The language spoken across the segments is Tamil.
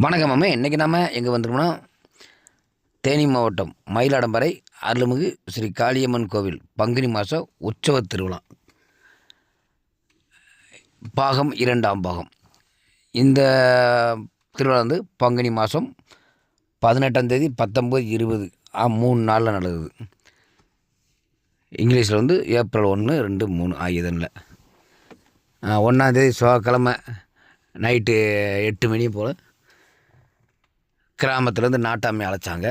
வணக்கம் அம்மா. இன்றைக்கி நாம் எங்கே வந்திருக்கோம்னா தேனி மாவட்டம் மயிலாடம்பறை அருள்மிகு ஸ்ரீ காளியம்மன் கோவில் பங்குனி மாதம் உற்சவ திருவிழா. பாகம் இரண்டாம் பாகம். இந்த திருவிழா வந்து பங்குனி மாதம் பதினெட்டாம் தேதி பத்தொம்பது இருபது ஆ மூணு நாளில் நடக்குது. இங்கிலீஷில் வந்து ஏப்ரல் ஒன்று ரெண்டு மூணு ஆகியதனில் ஒன்றாந்தேதி செவ்வாய்க்கிழமை நைட்டு எட்டு மணி போல் கிராமத்துலேருந்து நாட்டாமை அழைச்சாங்க.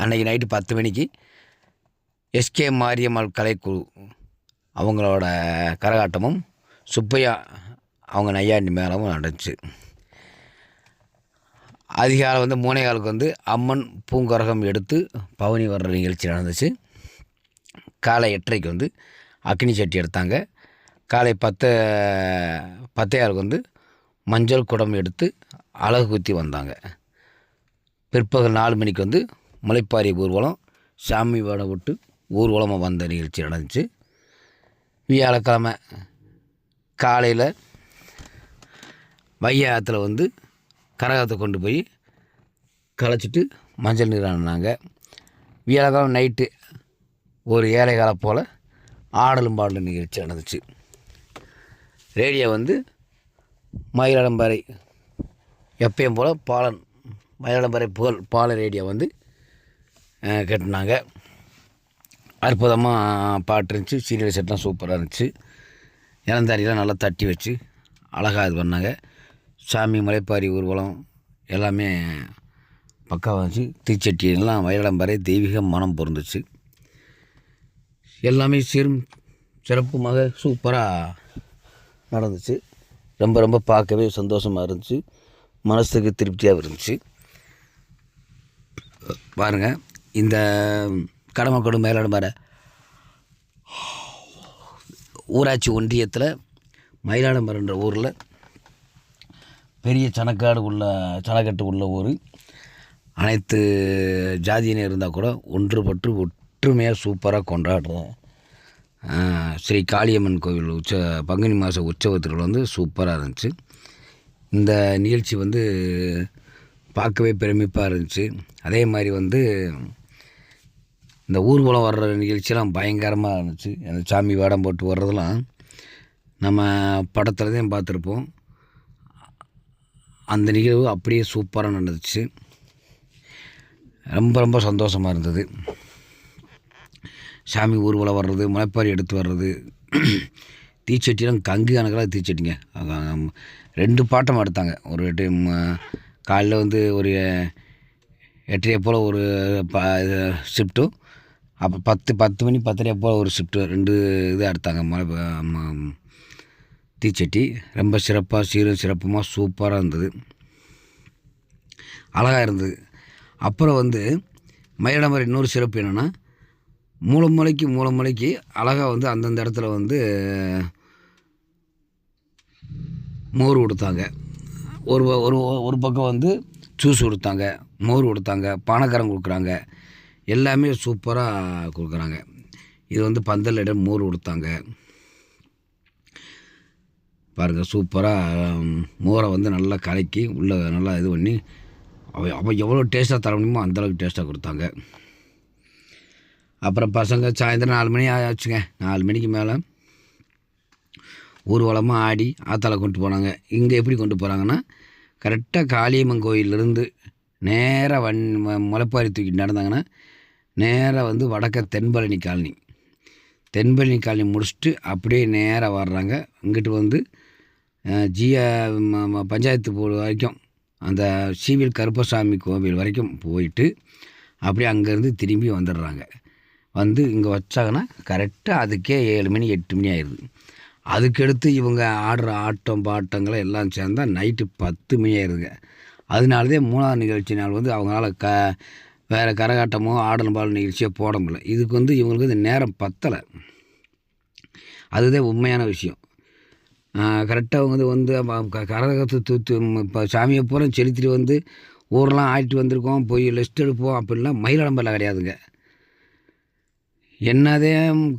அன்றைக்கி நைட்டு பத்து மணிக்கு எஸ்கே மாரியம்மாள் கலைக்குழு அவங்களோட கரகாட்டமும் சுப்பையா அவங்க நையாண்டி மேளமும் நடந்துச்சு. அதிகாலை வந்து மூனைகாலுக்கு வந்து அம்மன் பூங்கரகம் எடுத்து பவனி வர்ற நிகழ்ச்சி நடந்துச்சு. காலை எட்டரைக்கு வந்து அக்னி சட்டி எடுத்தாங்க. காலை பத்து பத்தையாளுக்கு வந்து மஞ்சள் குடம் எடுத்து அழகு குத்தி வந்தாங்க. பிற்பகல் நாலு மணிக்கு வந்து முளைப்பாரி ஊர்வலம் சாமி வேடம் விட்டு ஊர்வலமாக வந்த நிகழ்ச்சி நடந்துச்சு. வியாழக்கிழமை காலையில் வையாத்துல வந்து கரகத்தை கொண்டு போய் களைச்சிட்டு மஞ்சள் நீராடினாங்க வியாழக்கிழமை நைட்டு ஒரு ஏழை காலம் போல் ஆடலும் பாடலும் நிகழ்ச்சி நடந்துச்சு. ரேடியோ வந்து மயிலாடம்பாறை எப்பயும் போல் பாலன் மயிலாடம்பாறை புகழ் பால ரேடியோ வந்து கட்டினாங்க அற்புதமாக பாட்டு இருந்துச்சு. சீரியல் செட்லாம் சூப்பராக இருந்துச்சு. இளந்தாரியெலாம் நல்லா தட்டி வச்சு அழகாக இது பண்ணாங்க. சாமி மலைப்பாரி ஊர்வலம் எல்லாமே பக்காவாக இருந்துச்சு. தீச்சட்டி எல்லாம் மயிலாடம்பாறை தெய்வீக மனம் பொருந்துச்சு. எல்லாமே சீரும் சிறப்புமாக சூப்பராக நடந்துச்சு. ரொம்ப ரொம்ப பார்க்கவே சந்தோஷமாக இருந்துச்சு. மனசுக்கு திருப்தியாக இருந்துச்சு. பாருங்கள் இந்த கடமைக்கொடு மயிலாடுமறை ஊராட்சி ஒன்றியத்தில் மயிலாடுமறைன்ற ஊரில் பெரிய சனக்காடு உள்ள சணக்கட்டு உள்ள ஊர். அனைத்து ஜாதியினர் இருந்தால் கூட ஒன்றுபட்டு ஒற்றுமையாக சூப்பராக கொண்டாடுறோம். ஸ்ரீ காளியம்மன் கோவில் உற்ச பங்குனி மாத உற்சவ திருவிழா வந்து சூப்பராக இருந்துச்சு. இந்த நிகழ்ச்சி வந்து பார்க்கவே பெருமிப்பாக இருந்துச்சு. அதே மாதிரி வந்து இந்த ஊர்வலம் வர்ற நிகழ்ச்சியெல்லாம் பயங்கரமாக இருந்துச்சு. அந்த சாமி வேடம் போட்டு வர்றதெல்லாம் நம்ம படத்துலதையும் தான் பார்த்துருப்போம். அந்த நிகழ்வு அப்படியே சூப்பராக நடந்துச்சு. ரொம்ப ரொம்ப சந்தோஷமாக இருந்தது. சாமி ஊர்வலம் வர்றது முளைப்பாரி எடுத்து வர்றது தீச்சட்டிலாம் கங்கு கணக்கெல்லாம் தீச்சட்டிங்க. ரெண்டு பாட்டம் எடுத்தாங்க. ஒரு டைம் காலையில் வந்து ஒரு எட்டரையை போல் ஒரு ப ஷிஃப்ட்டும் அப்போ பத்து பத்து மணி பத்தரையை போல் ஒரு ஷிஃப்ட்டு ரெண்டு இது எடுத்தாங்க. மலை தீச்சட்டி. ரொம்ப சிறப்பாக சீரும் சிறப்புமாக சூப்பராக இருந்தது. அழகாக இருந்தது. அப்புறம் வந்து மயிலாடுமறை இன்னொரு சிறப்பு என்னென்னா மூலமலைக்கு மூலமலைக்கு அழகாக வந்து அந்தந்த இடத்துல வந்து மோர் கொடுத்தாங்க. ஒரு ஒரு ஒரு பக்கம் வந்து ஜூஸ் கொடுத்தாங்க மோர் கொடுத்தாங்க பானக்காரம் கொடுக்குறாங்க. எல்லாமே சூப்பராக கொடுக்குறாங்க. இது வந்து பந்தல் இடம் மோர் கொடுத்தாங்க. பாருங்கள் சூப்பராக மோரை வந்து நல்லா கலக்கி உள்ளே நல்லா இது பண்ணி அவ அவள் எவ்வளோ டேஸ்ட்டாக தர முடியுமோ அந்தளவுக்கு டேஸ்ட்டாக கொடுத்தாங்க. அப்புறம் பசங்க சாயந்தரம் நாலு மணி ஆச்சுங்க. நாலு மணிக்கு மேலே ஊர்வலமாக ஆடி ஆத்தால கொண்டு போனாங்க. இங்கே எப்படி கொண்டு போகிறாங்கன்னா கரெக்டாக காளியம்மன் கோயிலிருந்து நேராக வன் ம- முளைப்பாரி தூக்கிட்டு நடந்தாங்கன்னா நேராக வந்து வடக்க தென்பழனி காலனி. தென்பழனி காலனி முடிச்சுட்டு அப்படியே நேராக வர்றாங்க. இங்கிட்டு வந்து அஹ், ஜியா பஞ்சாயத்து போர்டு வரைக்கும் அந்த சீவில் கருப்பசாமி கோவில் வரைக்கும் போயிட்டு அப்படியே அங்கேருந்து திரும்பி வந்துடுறாங்க. வந்து இங்கே வச்சாங்கன்னா கரெக்டாக அதுக்கே ஏழு மணி எட்டு மணி ஆயிடுது. அதுக்கடுத்து இவங்க ஆடுற ஆட்டம் பாட்டங்களை எல்லாம் சேர்ந்தால் நைட்டு பத்து மணி ஆயிருங்க அதனாலதே மூணாவது நிகழ்ச்சி நாள் வந்து அவங்களால க வேறு கரகாட்டமோ ஆடலும் பாடல் நிகழ்ச்சியோ போட முடியல. இதுக்கு வந்து இவங்களுக்கு இந்த நேரம் பத்தலை. அதுதான் உண்மையான விஷயம். கரெக்டாக அவங்க வந்து வந்து க- கரகத்தை தூத்து இப்போ சாமியை பூரா செலுத்திட்டு வந்து ஊரெலாம் ஆடிட்டு வந்திருக்கோம் போய் லெஸ்ட் எடுப்போம் அப்படின்லாம் மயிலாடம்பரில் கிடையாதுங்க. என்னதே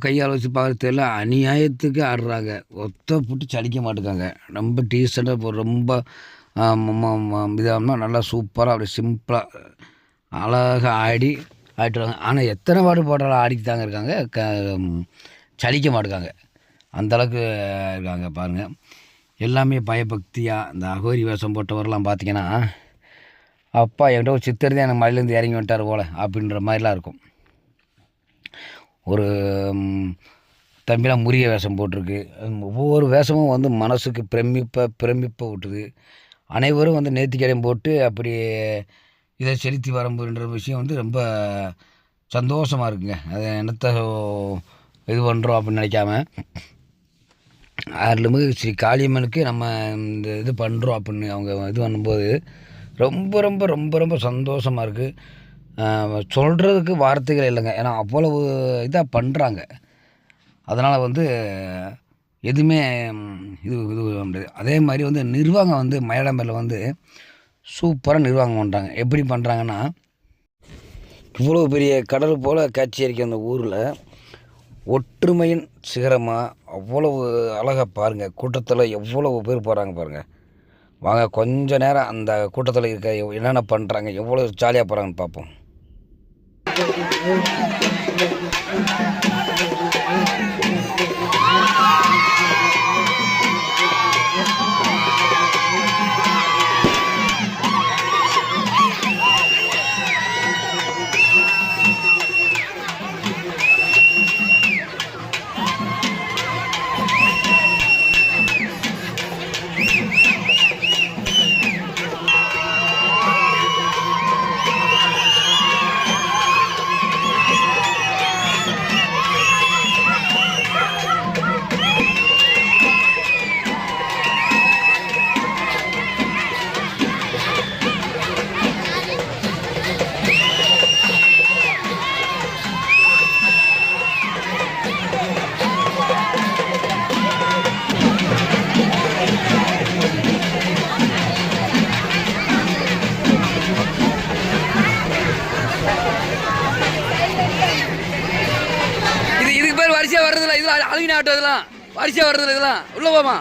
கையால் வச்சு பார்க்க தெரியல. அநியாயத்துக்கு ஆடுறாங்க. ஒத்த புட்டு சளிக்க மாட்டேங்காங்க ரொம்ப டீசெண்டாக ரொம்ப இதாகனா நல்லா சூப்பராக அப்படி சிம்பிளாக அழகாக ஆடி ஆடிட்டுருக்காங்க ஆனால் எத்தனை பாட்டு போட்டாலும் ஆடிட்டு தாங்க இருக்காங்க. க சலிக்க மாட்டுக்காங்க. அந்தளவுக்கு இருக்காங்க பாருங்கள் எல்லாமே பயபக்தியாக இந்த அகோரி வேஷம் போட்டவரெலாம் பார்த்தீங்கன்னா அப்பா என்கிட்ட ஒரு சித்தர் தான் எனக்கு மலையிலேருந்து இறங்கி வந்துட்டார் போல் அப்படின்ற மாதிரிலாம் இருக்கும். ஒரு தம்பிலாம் முறிய வேஷம் போட்டிருக்கு. ஒவ்வொரு வேஷமும் வந்து மனசுக்கு பிரமிப்பை பிரமிப்பை விட்டுது அனைவரும் வந்து நேர்த்திக்கடையும் போட்டு அப்படி இதை செலுத்தி வரம்புன்ற விஷயம் வந்து ரொம்ப சந்தோஷமாக இருக்குங்க. அது என்னத்தை இது பண்ணுறோம் அப்படின்னு நினைக்காம. அருள்மிகு ஸ்ரீ காளியம்மனுக்கு நம்ம இந்த இது பண்ணுறோம் அப்படின்னு அவங்க இது பண்ணும்போது ரொம்ப ரொம்ப ரொம்ப ரொம்ப சந்தோஷமாக இருக்குது சொல்கிறதுக்கு வார்த்தைகள் இல்லைங்க. ஏன்னா அவ்வளவு இதாக பண்ணுறாங்க அதனால் வந்து எதுவுமே இது இது முடியாது. அதே மாதிரி வந்து நிர்வாகம் வந்து மயிலாம்பரில் வந்து சூப்பராக நிர்வாகம் பண்ணுறாங்க எப்படி பண்ணுறாங்கன்னா இவ்வளோ பெரிய கடல் போல் காட்சி அளிக்க அந்த ஊரில் ஒற்றுமையின் சிகரமாக அவ்வளவு அழகாக பாருங்கள் கூட்டத்தில் எவ்வளவு பேர் போகிறாங்க பாருங்கள் வாங்க கொஞ்சம் நேரம் அந்த கூட்டத்தில் இருக்க என்னென்ன பண்ணுறாங்க எவ்வளோ ஜாலியாக போகிறாங்கன்னு பார்ப்போம். Thank you. அழுகின ஆட்டோ இதெல்லாம் வரிசையாக வர்றதில்ல இதெல்லாம். உள்ள போமா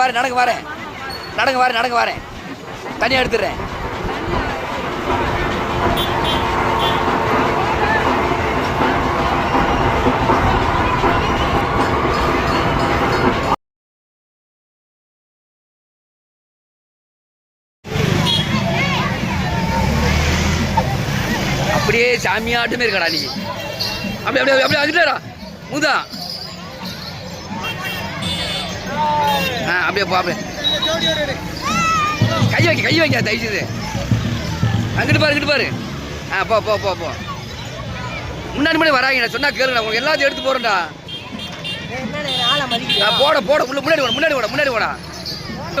வாரேன் நடக்க வாரேன் நடக்க வாரேன் நடக்க வாரேன் தனியாக எடுத்துடுறேன் அப்படியே சாமியாட்டுமே இருக்கடா நீ அப்படி அப்படியே அப்படியே அங்கிட்டாடா மூதா ஆ அப்படியே போ அப்படியே. கை வைக்க கை வைக்க தயவு அங்கிட்டு பாரு இங்கிட்டு பாரு. ஆ போ போ போ போ. முன்னாடி முன்னாடி வராங்கடா சொன்னா கேளுடா உங்களுக்கு எல்லாத்தையும் எடுத்து போறேன்டா போட போட உள்ள முன்னாடி வாடா முன்னாடி வாடா முன்னாடி வாடா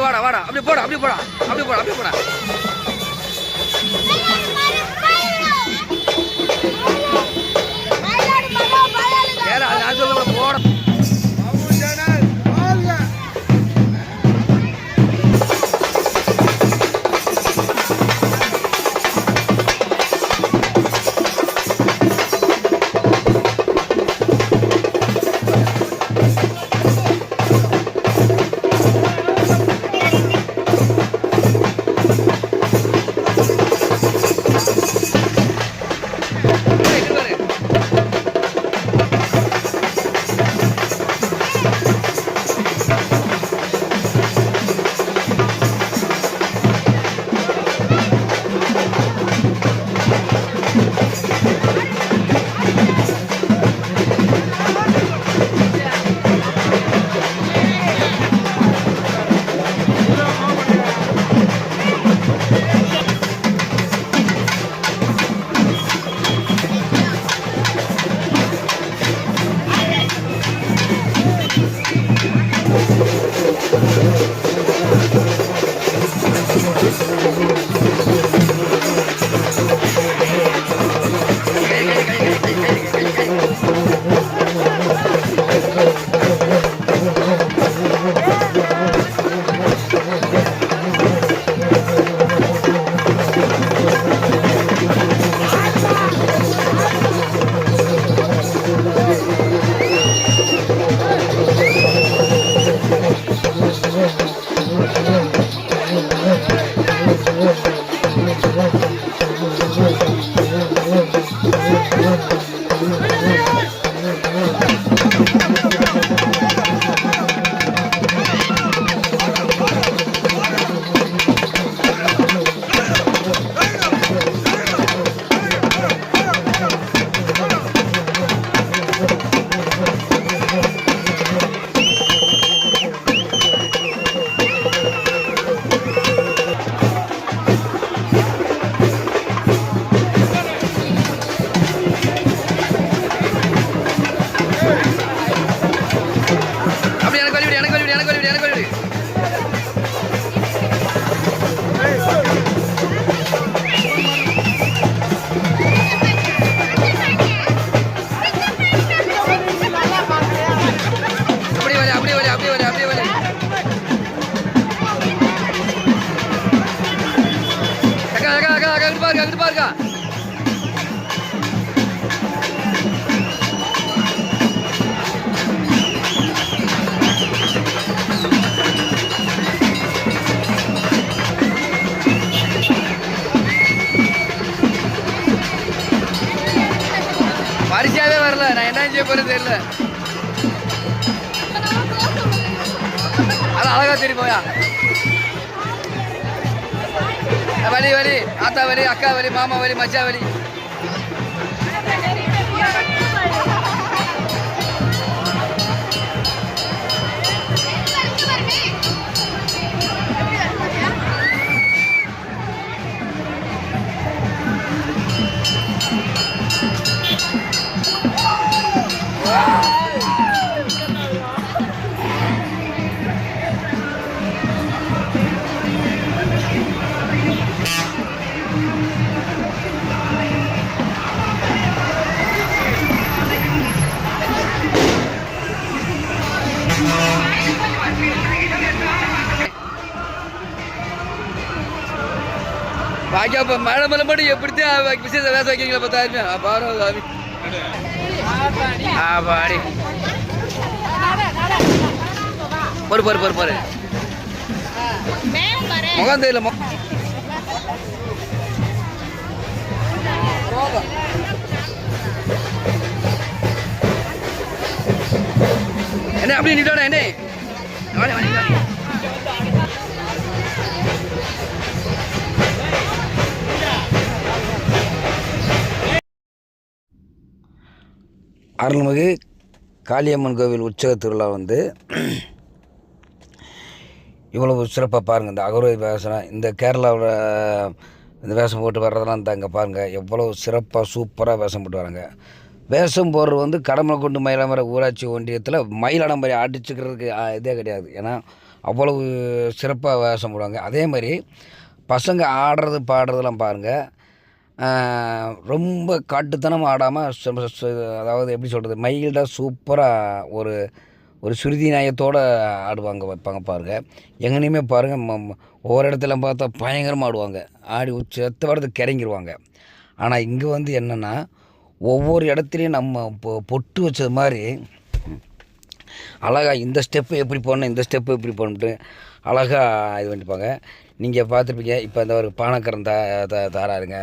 வாடா வாடா. அப்படியே போடா அப்படியே போடா அப்படி போடா அப்படி போடா. ஏற அது நான் சொல்ல போறது தெரியல அது அழகா தெரியும் போயா. வலி வலி ஆத்தா வலி அக்கா வலி மாமா வலி மச்சா வலி. பாக்கியா அப்ப மழை மலை மட்டும் எப்படித்தான் விசேஷ வேச வைக்கிறீங்களா பத்தாயிரமே? பாரு சாமி ஆ பாடி. பொறு பொறு பொறு பொறு முகம் தெரியல மு- என்ன அப்படி நிட்டோட என்ன? அருள்மிகு காளியம்மன் கோவில் உற்சவ திருவிழா வந்து இவ்வளவு சிறப்பாக பாருங்கள் இந்த அகரோய் வேஷம் இந்த கேரளாவில் இந்த வேஷம் போட்டு வர்றதெல்லாம் இந்த அங்கே பாருங்கள் எவ்வளோ சிறப்பாக சூப்பராக வேஷம் போட்டு வராங்க. வேஷம் போடுறது வந்து கடமை கொண்டு மயிலாமரை ஊராட்சி ஒன்றியத்தில் மயிலாடம்பரை அடிச்சுக்கிறதுக்கு இதே கிடையாது. ஏன்னா அவ்வளவு சிறப்பாக வேஷம் போடுவாங்க. அதே மாதிரி பசங்க ஆடுறது பாடுறதெல்லாம் பாருங்கள் ரொம்ப காட்டுத்தனமாக ஆடாமல் அதாவது எப்படி சொல்கிறது மைல்டாக சூப்பராக ஒரு ஒரு சுருதி நியாயத்தோடு ஆடுவாங்க வைப்பாங்க பாருங்க. எங்கேனையுமே பாருங்கள் ஒவ்வொரு இடத்துல பார்த்தா பயங்கரமாக ஆடுவாங்க. ஆடி செத்த வரது கிறங்கிடுவாங்க ஆனால் இங்கே வந்து என்னென்னா ஒவ்வொரு இடத்துலையும் நம்ம பொ பொட்டு வச்சது மாதிரி அழகா இந்த ஸ்டெப்பு எப்படி போடணும் இந்த ஸ்டெப்பு எப்படி போடணுன்ட்டு அழகாக இது பண்ணிப்பாங்க. நீங்கள் பார்த்துருப்பீங்க. இப்போ இந்த ஒரு பானக்கரம் தா தாராருங்க.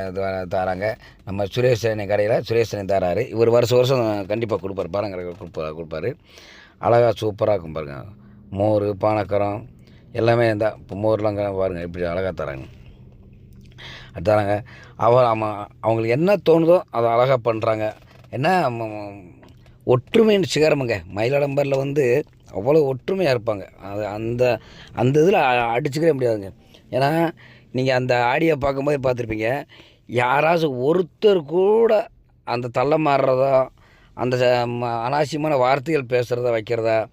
தாராங்க. நம்ம சுரேஷ் அண்ணன் கடையில் சுரேஷ் அண்ணன் தாராரு. இவர் வருஷம் வருஷம் கண்டிப்பாக கொடுப்பாரு. பானக்கரம் கொடுப்பா கொடுப்பாரு. அழகாக சூப்பராக இருக்கும் பாருங்கள் மோர் பானக்கரம் எல்லாமே இந்த இப்போ மோர்லாம் பாருங்கள் இப்படி அழகாக தராங்க. அது தராங்க. அவ ஆமாம் அவங்களுக்கு என்ன தோணுதோ அதை அழகாக பண்ணுறாங்க என்ன ஒற்றுமையின் சிகரமுங்க. மயிலாடம்பரில் வந்து அவ்வளோ ஒற்றுமையாக இருப்பாங்க. அது அந்த அந்த இதில் அடிச்சுக்கவே முடியாதுங்க. ஏன்னா நீங்கள் அந்த ஆடியோ பார்க்கும்போது பார்த்துருப்பீங்க யாராச்சும் ஒருத்தர் கூட அந்த தள்ள மாறுறதோ அந்த ச- ம- அனாவசியமான வார்த்தைகள் பேசுகிறத வைக்கிறதா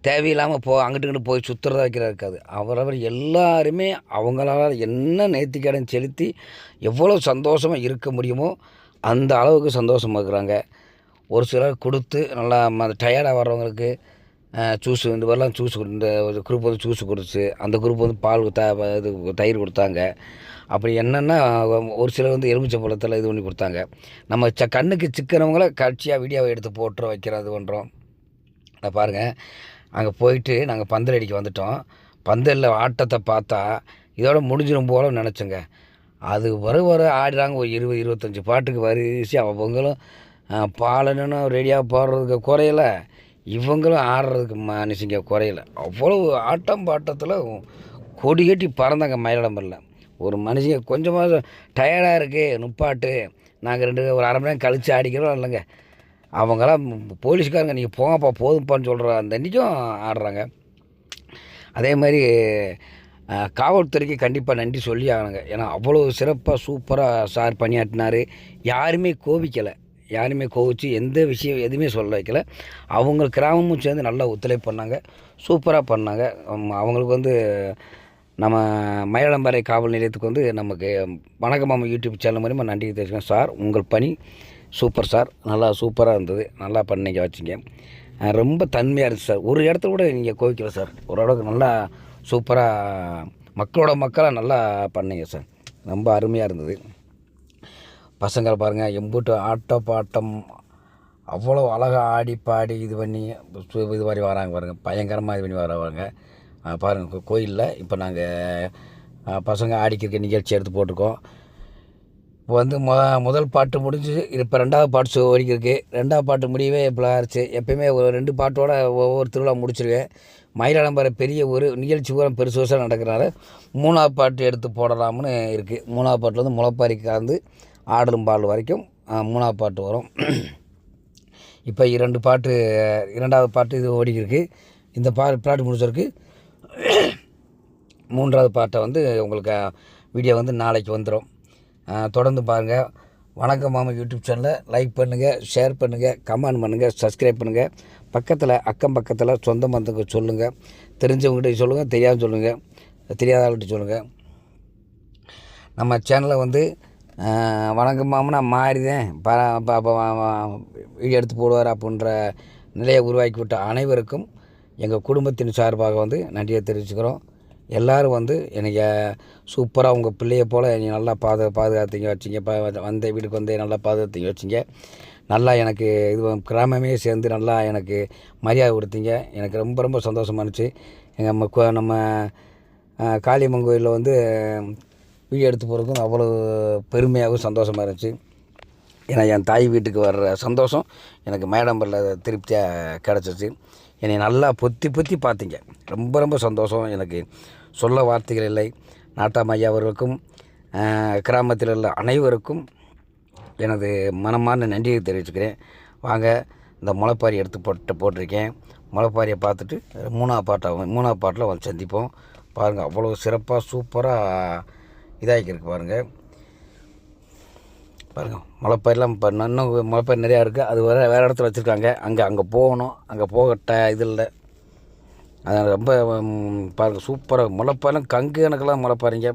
தேவையில்லாமல் போ அங்கிட்டு இங்கிட்டு போய் சுற்றுறதா வைக்கிறதா இருக்காது. அவரவர் எல்லாருமே அவங்களால என்ன நேர்த்திக்கடன் செலுத்தி எவ்வளோ சந்தோஷமாக இருக்க முடியுமோ அந்த அளவுக்கு சந்தோஷமாக இருக்கிறாங்க. ஒரு சிலர் கொடுத்து நல்லா டயர்டாக வர்றவங்களுக்கு ஜூஸ் இந்த மாதிரிலாம் ஜூஸ் இந்த குரூப் வந்து ஜூஸ் கொடுத்து அந்த குரூப் வந்து பால் த இது தயிர் கொடுத்தாங்க. அப்படி என்னென்னா ஒரு சிலர் வந்து எலுமிச்சை பழத்தில் இது பண்ணி கொடுத்தாங்க. நம்ம ச கண்ணுக்கு சிக்கிறவங்கள காட்சியாக வீடியோவை எடுத்து போட்டுறோம் வைக்கிறோம் இது பண்ணுறோம் அதை பாருங்கள் அங்கே போயிட்டு நாங்கள் பந்தல் அடிக்க வந்துட்டோம். பந்தலில் ஆட்டத்தை பார்த்தா இதோட முடிஞ்சிடும் போல நினச்சோங்க. அது வர வர ஆடுறாங்க. ஒரு இருபது இருபத்தஞ்சி பாட்டுக்கு வரிசையாக அவங்களும் பாலனுன்னு ரெடியாக போடுறதுக்கு குறையல. இவங்களும் ஆடுறதுக்கு மனுஷங்க குறையல. அவ்வளோ ஆட்டம் பாட்டத்தில் கொடி கட்டி பறந்தாங்க மயிலாடம்பரில் ஒரு மனுஷங்க கொஞ்சமாக டயர்டாக இருக்குது நுப்பாட்டு. நாங்கள் ரெண்டு ஒரு அரை மணி நேரம் கழித்து ஆடிக்கிறோம் இல்லைங்க. அவங்களாம் போலீஸ்காரங்க நீங்கள் போங்கப்பா போதும்ப்பான்னு சொல்கிற அந்த அன்றைக்கும் ஆடுறாங்க. அதே மாதிரி காவல்துறைக்கு கண்டிப்பாக நன்றி சொல்லி ஆகணுங்க. ஏன்னா அவ்வளோ சிறப்பாக சூப்பராக சார் பணியாற்றினார். யாருமே கோபிக்கலை. யாருமே கோவிச்சு எந்த விஷயம் எதுவுமே சொல்ல வைக்கல. அவங்க கிராமமும் சேர்ந்து நல்லா ஒத்துழைப்பு பண்ணாங்க. சூப்பராக பண்ணாங்க. அவங்களுக்கு வந்து நம்ம மயிலாடம்பாறை காவல் நிலையத்துக்கு வந்து நமக்கு வணக்கம் மாமா யூடியூப் சேனல் மூலிமா நன்றி தெரிவிச்சுக்கேன் சார் உங்கள் பணி சூப்பர் சார். நல்லா சூப்பராக இருந்தது. நல்லா பண்ணிக்க வச்சிங்க. ரொம்ப தன்மையாக இருந்துச்சு சார். ஒரு இடத்துல கூட நீங்கள் கோவிக்கல சார். ஓரளவுக்கு நல்லா சூப்பராக மக்களோட மக்களாக நல்லா பண்ணிங்க சார். ரொம்ப அருமையாக இருந்தது. பசங்களை பாருங்கள் எம்பூட்டு ஆட்டோ பாட்டம் அவ்வளோ அழகாக ஆடி பாடி இது பண்ணி இது மாதிரி வராங்க பாருங்கள் பயங்கரமாக இது பண்ணி வராங்க. பாருங்கள் கோயிலில் இப்போ நாங்கள் பசங்க ஆடிக்கிற நிகழ்ச்சி எடுத்து போட்டிருக்கோம். இப்போ வந்து மொ முதல் பாட்டு முடிஞ்சு இப்போ ரெண்டாவது பாட்டு ஷோ ஓடிக்கிருக்கு. ரெண்டாவது பாட்டு முடியவே இப்போ ஆச்சு எப்பயுமே ஒரு ரெண்டு பாட்டோட ஒவ்வொரு திருவிழா முடிச்சிருவேன். மயிலாடம்பர பெரிய ஒரு நிகழ்ச்சி பூரா பெருசு பெருசாக நடக்கிறனால மூணாவது பாட்டு எடுத்து போடலாம்னு இருக்குது மூணாவது பாட்டில் வந்து முளைப்பாரி கலந்து ஆடலும் பாடல் வரைக்கும் மூணாவது பாட்டு வரும். இப்போ இரண்டு பாட்டு இரண்டாவது பாட்டு இது ஓடிக்கிருக்கு. இந்த பா பாட்டு முடிச்சிருக்கு மூன்றாவது பாட்டை வந்து உங்களுக்கு வீடியோ வந்து நாளைக்கு வந்துடும் தொடர்ந்து பாருங்கள் வணக்கம் மாமா யூடியூப் சேனலை. லைக் பண்ணுங்கள் ஷேர் பண்ணுங்கள் கமெண்ட் பண்ணுங்கள் சப்ஸ்கிரைப் பண்ணுங்கள் பக்கத்தில் அக்கம் பக்கத்தில் சொந்த பந்தங்க சொல்லுங்கள் தெரிஞ்சவங்ககிட்ட சொல்லுங்கள் தெரியாமல் சொல்லுங்கள் தெரியாதவங்கள்ட்ட சொல்லுங்கள் நம்ம சேனலை வந்து வணக்கம் மாமனா மாறிதேன் பர வீடியோ எடுத்து போடுவார் அப்படின்ற நிலையை உருவாக்கி விட்ட அனைவருக்கும் எங்கள் குடும்பத்தின் சார்பாக வந்து நன்றியை தெரிவிச்சுக்கிறோம். எல்லோரும் வந்து எனக்கு சூப்பராக உங்கள் பிள்ளையை போல் என்னை நல்லா பாது பாதுகாத்தீங்க வச்சிங்க. ப வந்த வீட்டுக்கு வந்து நல்லா பாதுகாத்தீங்க வச்சிங்க. நல்லா எனக்கு இது கிராமமே சேர்ந்து நல்லா எனக்கு மரியாதை கொடுத்தீங்க. எனக்கு ரொம்ப ரொம்ப சந்தோஷமா இருந்துச்சு. எங்கள் நம்ம நம்ம காளியம்மன் கோயிலில் வந்து வீடியோ எடுத்து போகிறதுக்கும் அவ்வளோ பெருமையாகவும் சந்தோஷமாக இருந்துச்சு. ஏன்னா என் தாய் வீட்டுக்கு வர்ற சந்தோஷம் எனக்கு மேடம்பரில் திருப்தியாக கிடச்சிச்சு. என்னை நல்லா பொத்தி பொத்தி பார்த்தீங்க. ரொம்ப ரொம்ப சந்தோஷம் எனக்கு. சொல்ல வார்த்தைகள் இல்லை. நாட்டாம் ஐயா அவர்களுக்கும் கிராமத்தில் உள்ள அனைவருக்கும் எனது மனமார்ந்த நன்றியை தெரிவிச்சுக்கிறேன். வாங்க இந்த முளைப்பாரி எடுத்து போட்டு போட்டிருக்கேன். முளைப்பாரியை பார்த்துட்டு மூணாவது பாட்டாகவும் மூணாவது பாட்டில் வந்து சந்திப்போம். பாருங்கள் அவ்வளோ சிறப்பாக சூப்பராக இதாகிருக்கு பாருங்கள் பாருங்கள் முளைப்பயிரெலாம் இப்போ இன்னும் முளைப்பயிர் நிறையா இருக்குது அது வேறு வேறு இடத்துல வச்சுருக்காங்க. அங்கே அங்கே போகணும். அங்கே போகட்ட இது இல்லை. அது ரொம்ப பாருங்கள் சூப்பராக முளைப்பாரெலாம் கங்கு கணக்கெல்லாம் முளைப்பாருங்க